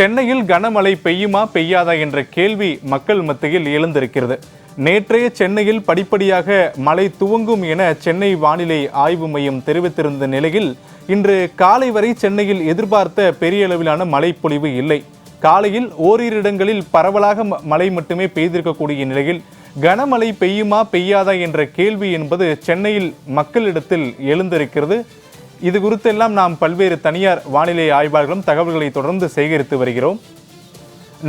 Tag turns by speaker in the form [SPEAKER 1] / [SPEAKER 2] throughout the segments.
[SPEAKER 1] சென்னையில் கனமழை பெய்யுமா பெய்யாதா என்ற கேள்வி மக்கள் மத்தியில் எழுந்திருக்கிறது. நேற்றே சென்னையில் படிப்படியாக மழை துவங்கும் என சென்னை வானிலை ஆய்வு மையம் தெரிவித்திருந்த நிலையில் இன்று காலை வரை சென்னையில் எதிர்பார்த்த பெரிய அளவிலான மழைப்பொழிவு இல்லை. காலையில் ஓரிரு இடங்களில் பரவலாக ம- மழை மட்டுமே பெய்திருக்கக்கூடிய நிலையில் கனமழை பெய்யுமா பெய்யாதா என்ற கேள்வி என்பது சென்னையில் மக்களிடத்தில் எழுந்திருக்கிறது. இது குறித்தெல்லாம் நாம் பல்வேறு தனியார் வானிலை ஆய்வாளர்களும் தகவல்களை தொடர்ந்து சேகரித்து வருகிறோம்.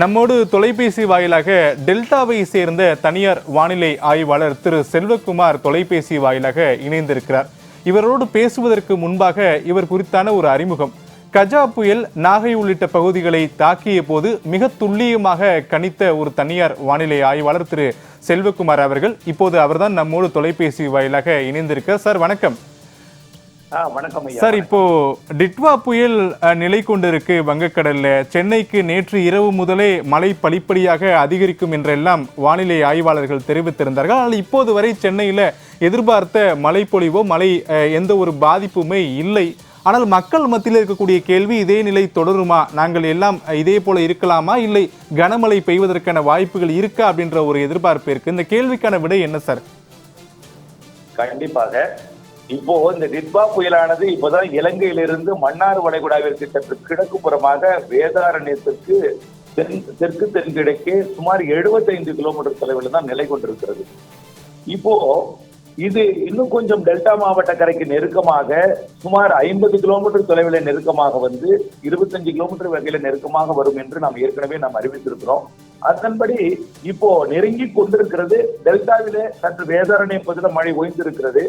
[SPEAKER 1] நம்மோடு தொலைபேசி வாயிலாக டெல்டாவை சேர்ந்த தனியார் வானிலை ஆய்வாளர் திரு செல்வகுமார் தொலைபேசி வாயிலாக இணைந்திருக்கிறார். இவரோடு பேசுவதற்கு முன்பாக இவர் குறித்தான ஒரு அறிமுகம். கஜா புயல் நாகை உள்ளிட்ட பகுதிகளை தாக்கிய போது மிக துல்லியமாக கணித்த ஒரு தனியார் வானிலை ஆய்வாளர் திரு செல்வகுமார் அவர்கள் இப்போது அவர்தான் நம்மோடு தொலைபேசி வாயிலாக இணைந்திருக்க சார் வணக்கம்.
[SPEAKER 2] வணக்கம்
[SPEAKER 1] சார் இப்போ டிட்வா புயல் நிலை கொண்டிருக்கு வங்கக்கடல்ல. சென்னைக்கு நேற்று இரவு முதலே மழை படிப்படியாக அதிகரிக்கும் என்றெல்லாம் வானிலை ஆய்வாளர்கள் தெரிவித்திருந்தார்கள். ஆனால் இப்போது வரை சென்னையில எதிர்பார்த்த மழை அஹ், எந்த ஒரு பாதிப்புமே இல்லை. ஆனால் மக்கள் மத்தியில் இருக்கக்கூடிய கேள்வி இதே நிலை தொடருமா? நாங்கள் எல்லாம் இதே போல இருக்கலாமா? இல்லை கனமழை பெய்வதற்கான வாய்ப்புகள் இருக்கா? அப்படின்ற ஒரு எதிர்பார்ப்பு இருக்கு. இந்த கேள்விக்கான விடை என்ன சார்?
[SPEAKER 2] கண்டிப்பாக. இப்போ இந்த நிர்பா புயலானது இப்போதான் இலங்கையிலிருந்து மன்னார் வளைகுடாவிற்கு சற்று கிழக்கு புறமாக வேதாரண்யத்திற்கு தென் தெற்கு தென்கிழக்கே சுமார் 75 கிலோமீட்டர் தொலைவில் தான் நிலை கொண்டிருக்கிறது. இப்போ இது இன்னும் கொஞ்சம் டெல்டா மாவட்ட கரைக்கு நெருக்கமாக சுமார் ஐம்பது கிலோமீட்டர் தொலைவில் நெருக்கமாக வந்து இருபத்தஞ்சு கிலோமீட்டர் வகையில நெருக்கமாக வரும் என்று நாம் ஏற்கனவே நாம் அறிவித்திருக்கிறோம். அதன்படி இப்போ நெருங்கி கொண்டிருக்கிறது. டெல்டாவிலே சற்று வேதாரண்யம் பகுதியில் மழை ஓய்ந்திருக்கிறது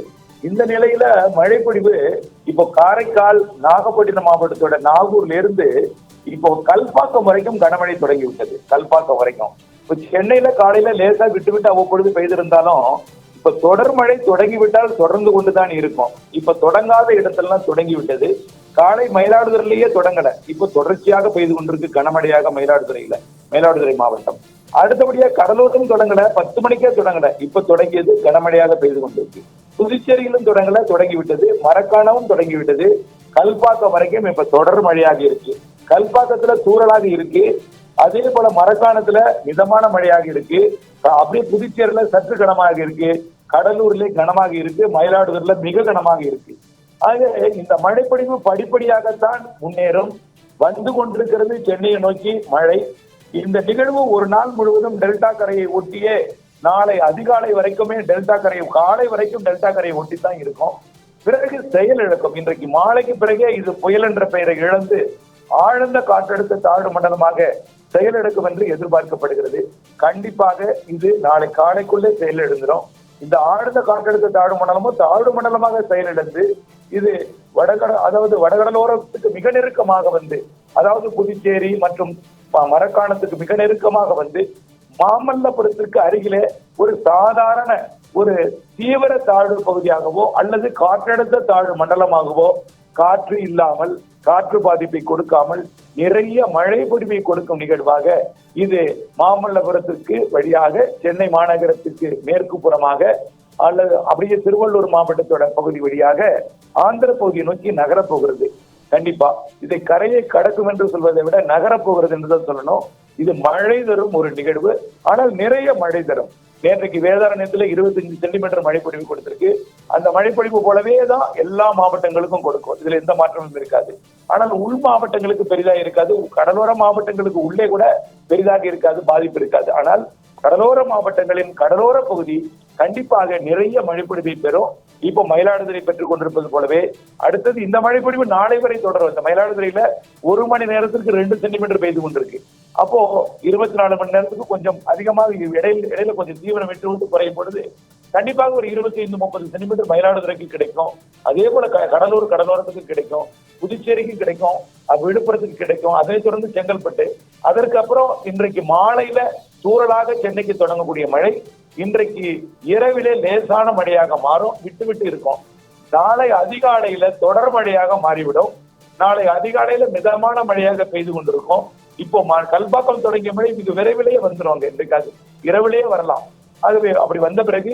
[SPEAKER 2] இந்த நிலையில மழைப்பொழிவு இப்போ காரைக்கால் நாகப்பட்டினம் மாவட்டத்தோட நாகூர்ல இருந்து இப்போ கல்பாக்கம் வரைக்கும் கனமழை தொடங்கி விட்டது கல்பாக்கம் வரைக்கும். இப்போ சென்னையில காலையில லேசா விட்டு விட்டு அவ்வப்பொழுது பெய்திருந்தாலும் இப்ப தொடர் மழை தொடங்கிவிட்டால் தொடர்ந்து கொண்டுதான் இருக்கும். இப்ப தொடங்காத இடத்தெல்லாம் தொடங்கி விட்டது. காலை மயிலாடுதுறையிலேயே தொடங்கல. இப்ப தொடர்ச்சியாக பெய்து கொண்டிருக்கு கனமழையாக மயிலாடுதுறையில மயிலாடுதுறை மாவட்டம். அடுத்தபடியா கடலூரும் தொடங்கல பத்து மணிக்கே தொடங்கல. இப்ப தொடங்கியது கனமழையாக பெய்து கொண்டிருக்கு. புதுச்சேரியிலும் தொடங்கல தொடங்கி விட்டது மரக்காணமும் தொடங்கி விட்டது கல்பாக்கம் வரைக்கும் இப்ப தொடர் மழையாக இருக்கு. கல்பாக்கத்துல தூறலாக இருக்கு. அதே போல மரக்காணத்துல மிதமான மழையாக இருக்கு. அப்படியே புதுச்சேரியில சற்று கனமாக இருக்கு. கடலூர்ல கனமாக இருக்கு. மயிலாடுதுறையில மிக கனமாக இருக்கு. ஆக இந்த மழைப்பொழிவு படிப்படியாகத்தான் முன்னேறும். வந்து கொண்டிருக்கிறது சென்னையை நோக்கி மழை. இந்த நிகழ்வு ஒரு நாள் முழுவதும் டெல்டா கரையை ஒட்டியே நாளை அதிகாலை வரைக்குமே டெல்டா கரையை காலை வரைக்கும் டெல்டா கரையை ஒட்டி தான் இருக்கும். பிறகு செயல் இழக்கும். இன்றைக்கு மாலைக்கு பிறகே இது புயல் என்ற பெயரை இழந்து ஆழ்ந்த காற்றழுத்த தாழ்வு மண்டலமாக செயலிழக்கும் என்று எதிர்பார்க்கப்படுகிறது. கண்டிப்பாக இது நாளை காலைக்குள்ளே செயலிழந்துடும் இந்த ஆழ்ந்த காற்றழுத்த தாழ்வு மண்டலமும் தாழ்வு மண்டலமாக செயலிழந்து இது வடகட அதாவது வடகடலோரத்துக்கு மிக நெருக்கமாக வந்து அதாவது புதுச்சேரி மற்றும் மரக்காணத்துக்கு மிக நெருக்கமாக வந்து மாமல்லபுரத்திற்கு அருகிலே ஒரு சாதாரண ஒரு தீவிர தாழ்வு பகுதியாகவோ அல்லது காற்றழுத்த தாழ்வு மண்டலமாகவோ காற்று இல்லாமல் காற்று பாதிப்பை கொடுக்காமல் நிறைய மழை பொழிவை கொடுக்கும் நிகழ்வாக இது மாமல்லபுரத்திற்கு வழியாக சென்னை மாநகரத்திற்கு மேற்கு புறமாக அல்லது அப்படியே திருவள்ளூர் மாவட்டத்தோட பகுதி வழியாக ஆந்திர பகுதியை நோக்கி நகரப் போகிறது. கண்டிப்பா. இதை கரையை கடக்கும் என்று சொல்வதை விட நகரப்போகிறது போகிறது சொல்லணும். இது மழை தரும் ஒரு நிகழ்வு. ஆனால் நிறைய மழை தரும். நேற்றைக்கு வேதாரண்யத்துல 25 சென்டிமீட்டர் மழைப்பொழிவு கொடுத்திருக்கு. அந்த மழைப்பொழிவு போலவே தான் எல்லா மாவட்டங்களுக்கும் கொடுக்கும். இதுல எந்த மாற்றமும் இருக்காது. ஆனால் உள் மாவட்டங்களுக்கு பெரிதாக இருக்காது. கடலோர மாவட்டங்களுக்கு உள்ளே கூட பெரிதாக இருக்காது பாதிப்பு இருக்காது. ஆனால் கடலோர மாவட்டங்களின் கடலோர பகுதி கண்டிப்பாக நிறைய மழைப்பொழிவை பெறும். இப்போ மயிலாடுதுறை பெற்றுக் கொண்டிருப்பது போலவே அடுத்தது இந்த மழைப்பொழிவு நாளை வரை தொடரும். இந்த மயிலாடுதுறையில ஒரு மணி நேரத்திற்கு ரெண்டு சென்டிமீட்டர் பெய்து கொண்டிருக்கு. அப்போ இருபத்தி நாலு மணி நேரத்துக்கு கொஞ்சம் அதிகமாக இடையில இடையில கொஞ்சம் தீவிரம் விட்டு விட்டு குறையும் பொழுது கண்டிப்பாக ஒரு இருபத்தி ஐந்து முப்பது சென்டிமீட்டர் மயிலாடுதுறைக்கு கிடைக்கும். அதே போல க- கடலூர் கடலோரத்துக்கு கிடைக்கும். புதுச்சேரிக்கு கிடைக்கும். விழுப்புரத்துக்கு கிடைக்கும். அதைத் தொடர்ந்து செங்கல்பட்டு. அதற்கு அப்புறம் இன்றைக்கு மாலையில தூறலாக சென்னைக்கு தொடங்கக்கூடிய மழை. இன்றைக்கு இரவிலே லேசான மழையாக மாறும் விட்டு விட்டு இருக்கும். நாளை அதிகாலையில தொடர் மழையாக மாறிவிடும். நாளை அதிகாலையில மிதமான மழையாக பெய்து கொண்டிருக்கும். இப்போ கல்பாக்கம் தொடங்கிய மழை மிக விரைவிலேயே வந்துருவாங்க இன்றைக்காது இரவிலேயே வரலாம். ஆகவே அப்படி வந்த பிறகு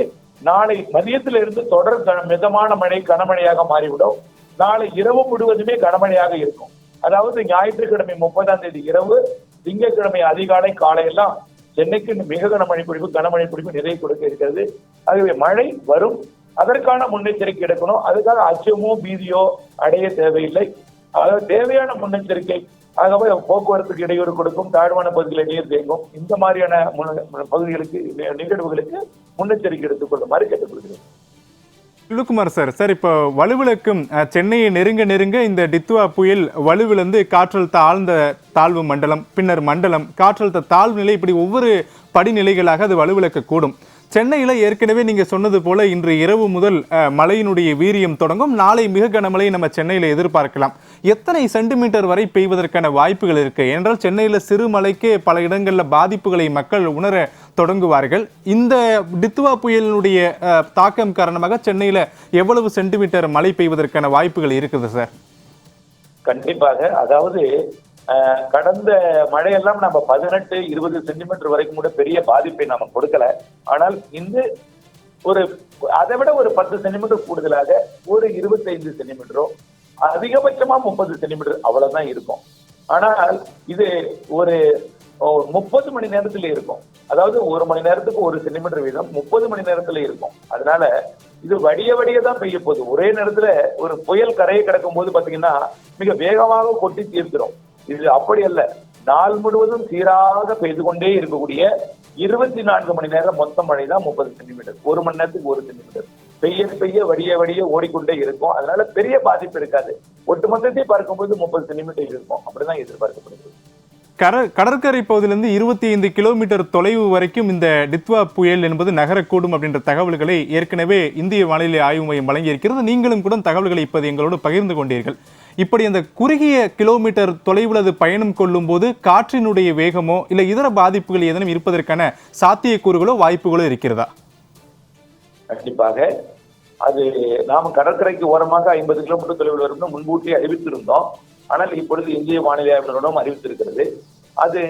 [SPEAKER 2] நாளை மதியத்திலிருந்து இருந்து தொடர் மிதமான மழை கனமழையாக மாறிவிடும். நாளை இரவு முழுவதுமே கனமழையாக இருக்கும். அதாவது ஞாயிற்றுக்கிழமை முப்பதாம் தேதி இரவு திங்கட்கிழமை அதிகாலை காலையெல்லாம் சென்னைக்கு மிக கனமழை பொழிவு கனமழை பொழிவு நிறைய கொடுக்க இருக்கிறது. ஆகவே மழை வரும். அதற்கான முன்னெச்சரிக்கை எடுக்கணும். அதுக்காக அச்சமோ பீதியோ அடைய தேவையில்லை. அதாவது தேவையான முன்னெச்சரிக்கை ஆகவே போக்குவரத்துக்கு இடையூறு கொடுக்கும் தாழ்வான பகுதிகளில் நீர் தேங்கும். இந்த மாதிரியான பகுதிகளுக்கு நிகழ்வுகளுக்கு முன்னெச்சரிக்கை எடுத்துக்கொள்ளுமாறு கேட்டுக்கொள்கிறேன்.
[SPEAKER 1] சிவகுமார் சார் சார் இப்போ வலுவிளக்கும் சென்னையை நெருங்க நெருங்க இந்த டித்துவா புயல் வலுவிழந்து காற்றழுத்த ஆழ்ந்த தாழ்வு மண்டலம் பின்னர் மண்டலம் காற்றழுத்த தாழ்வு நிலை இப்படி ஒவ்வொரு படிநிலைகளாக அது வலுவிளக்க கூடும் சென்னையில் ஏற்கனவே நீங்கள் சொன்னது போல இன்று இரவு முதல் மழையினுடைய வீரியம் தொடங்கும். நாளை மிக கனமழை நம்ம சென்னையில் எதிர்பார்க்கலாம். எத்தனை சென்டிமீட்டர் வரை பெய்வதற்கான வாய்ப்புகள் இருக்கு? என்றால் சென்னையில் சிறு மழைக்கே பல இடங்களில் பாதிப்புகளை மக்கள் உணர தொடங்குவார்கள். இந்த டித்துவா புயலினுடைய தாக்கம் காரணமாக சென்னையில் எவ்வளவு சென்டிமீட்டர் மழை பெய்வதற்கான வாய்ப்புகள் இருக்குது சார்?
[SPEAKER 2] கண்டிப்பாக. அதாவது கடந்த மழையெல்லாம் நம்ம பதினெட்டு இருபது சென்டிமீட்டர் வரைக்கும் கூட பெரிய பாதிப்பை நாம கொடுக்கல. ஆனால் இந்த ஒரு அதை விட ஒரு பத்து சென்டிமீட்டர் கூடுதலாக ஒரு இருபத்தைந்து சென்டிமீட்டரோ அதிகபட்சமா முப்பது சென்டிமீட்டர் அவ்வளவுதான் இருக்கும். ஆனால் இது ஒரு முப்பது மணி நேரத்துல இருக்கும். அதாவது ஒரு மணி நேரத்துக்கு ஒரு சென்டிமீட்டர் வீதம் முப்பது மணி நேரத்துல இருக்கும். அதனால இது வடிய வடிய தான் பெய்ய போகுது. ஒரே நேரத்துல ஒரு புயல் கரையை கிடக்கும் போது பாத்தீங்கன்னா மிக வேகமாக கொட்டி தீர்க்கிறோம். இது அப்படி அல்ல. நாள் முழுவதும் சீராக பெய்து கொண்டே இருக்கக்கூடிய இருபத்தி நான்கு மணி நேரம் மொத்த மழை தான் முப்பது சென்டிமீட்டர். ஒரு மணி நேரத்துக்கு ஒரு சென்டிமீட்டர். பெய்ய பெய்ய வடிய வடிய ஓடிக்கொண்டே இருக்கும். அதனால பெரிய பாதிப்பு இருக்காது. ஒட்டுமொத்தத்தையும் பார்க்கும்போது முப்பது சென்டிமீட்டர் இருக்கும். அப்படிதான் எதிர்பார்க்கப்படுகிறது.
[SPEAKER 1] கர கடற்கரை பகுதியிலிருந்து இருபத்தி ஐந்து கிலோமீட்டர் தொலைவு வரைக்கும் இந்த டித்வா புயல் என்பது நகரக்கூடும் அப்படின்ற தகவல்களை ஏற்கனவே இந்திய வானிலை ஆய்வு மையம் வழங்கியிருக்கிறது. நீங்களும் கூட தகவல்களை இப்போது எங்களோடு பகிர்ந்து கொண்டீர்கள். இப்படி அந்த குறுகிய கிலோமீட்டர் தொலைவில் அது பயணம் கொள்ளும் போது காற்றினுடைய வேகமோ இல்லை இதர பாதிப்புகள் ஏதேனும் இருப்பதற்கான சாத்தியக்கூறுகளோ வாய்ப்புகளோ இருக்கிறதா?
[SPEAKER 2] கண்டிப்பாக. அது நாம் கடற்கரைக்கு ஓரமாக ஐம்பது கிலோமீட்டர் தொலைவில் வரும்னு முன்கூட்டி அறிவித்திருந்தோம். ஆனால் இப்பொழுது இந்திய வானிலை ஆய்வு நிறுவனம் அறிவித்திருக்கிறது. அது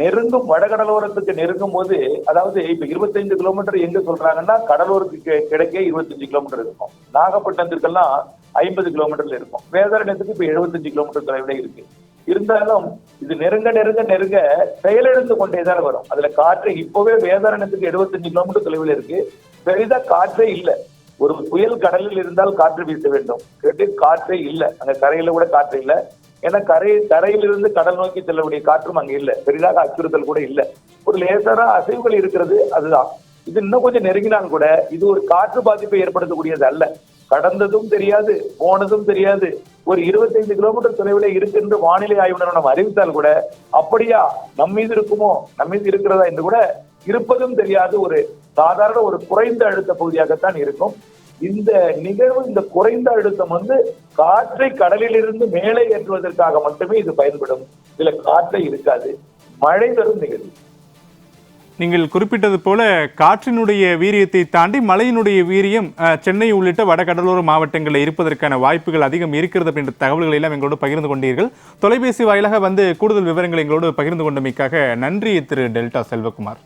[SPEAKER 2] நெருங்கும் வடகடலோரத்துக்கு நெருங்கும் போது அதாவது இப்ப இருபத்தைந்து கிலோமீட்டர் எங்க சொல்றாங்கன்னா கடலோருக்கு கிடைக்க இருபத்தஞ்சு கிலோமீட்டர் இருக்கும். நாகப்பட்டினத்திற்கெல்லாம் ஐம்பது கிலோமீட்டர்ல இருக்கும். வேதாரண்யத்துக்கு இப்ப எழுபத்தஞ்சு கிலோமீட்டர் தொலைவில் இருக்கு. இருந்தாலும் இது நெருங்க நெருங்க நெருங்க செயலிழந்து கொண்டேதான் வரும். அதுல காற்று இப்பவே வேதாரண்யத்துக்கு எழுபத்தஞ்சு கிலோமீட்டர் தொலைவில் இருக்கு. பெரிதா காற்றே இல்லை. ஒரு புயல் கடலில் இருந்தால் காற்று வீச வேண்டும். கேட்டு காற்றே இல்லை. அங்க கரையில கூட காற்று இல்லை. ஏன்னா கரை கரையிலிருந்து கடல் நோக்கி செல்லக்கூடிய காற்றும் அங்க இல்லை. பெரிதாக அச்சுறுத்தல் கூட இல்லை. ஒரு லேசரா அசைவுகள் இருக்கிறது அதுதான். இது இன்னும் கொஞ்சம் நெருங்கினால் கூட இது ஒரு காற்று பாதிப்பை ஏற்படுத்தக்கூடியது அல்ல. கடந்ததும் தெரியாது போனதும் தெரியாது. ஒரு இருபத்தைந்து கிலோமீட்டர் தொலைவில் இருக்கு என்று வானிலை ஆய்வு நிறுவனம் அறிவித்தால் கூட அப்படியா? நம் மீது இருக்குமோ? நம் மீது இருக்கிறதா என்று கூட இருப்பதும் தெரியாது. ஒரு சாதாரண ஒரு குறைந்த அழுத்த பகுதியாகத்தான் இருக்கும். இந்த நிகழ்வு இந்த குறைந்த அழுத்தம் வந்து காற்றை கடலிலிருந்து மேலே ஏற்றுவதற்காக மட்டுமே இது பயன்படும். இதுல காற்றே இருக்காது. மழை தரும் நிகழ்வு.
[SPEAKER 1] நீங்கள் குறிப்பிட்டது போல காற்றினுடைய வீரியத்தை தாண்டி மழையினுடைய வீரியம் சென்னை உள்ளிட்ட வடகடலோர மாவட்டங்களில் இருப்பதற்கான வாய்ப்புகள் அதிகம் இருக்கிறது அப்படின்ற தகவல்களை எல்லாம் எங்களோடு பகிர்ந்து கொண்டீர்கள். தொலைபேசி வாயிலாக வந்து கூடுதல் விவரங்களை எங்களோடு பகிர்ந்து கொண்டமைக்காக நன்றி திரு டெல்டா செல்வகுமார்.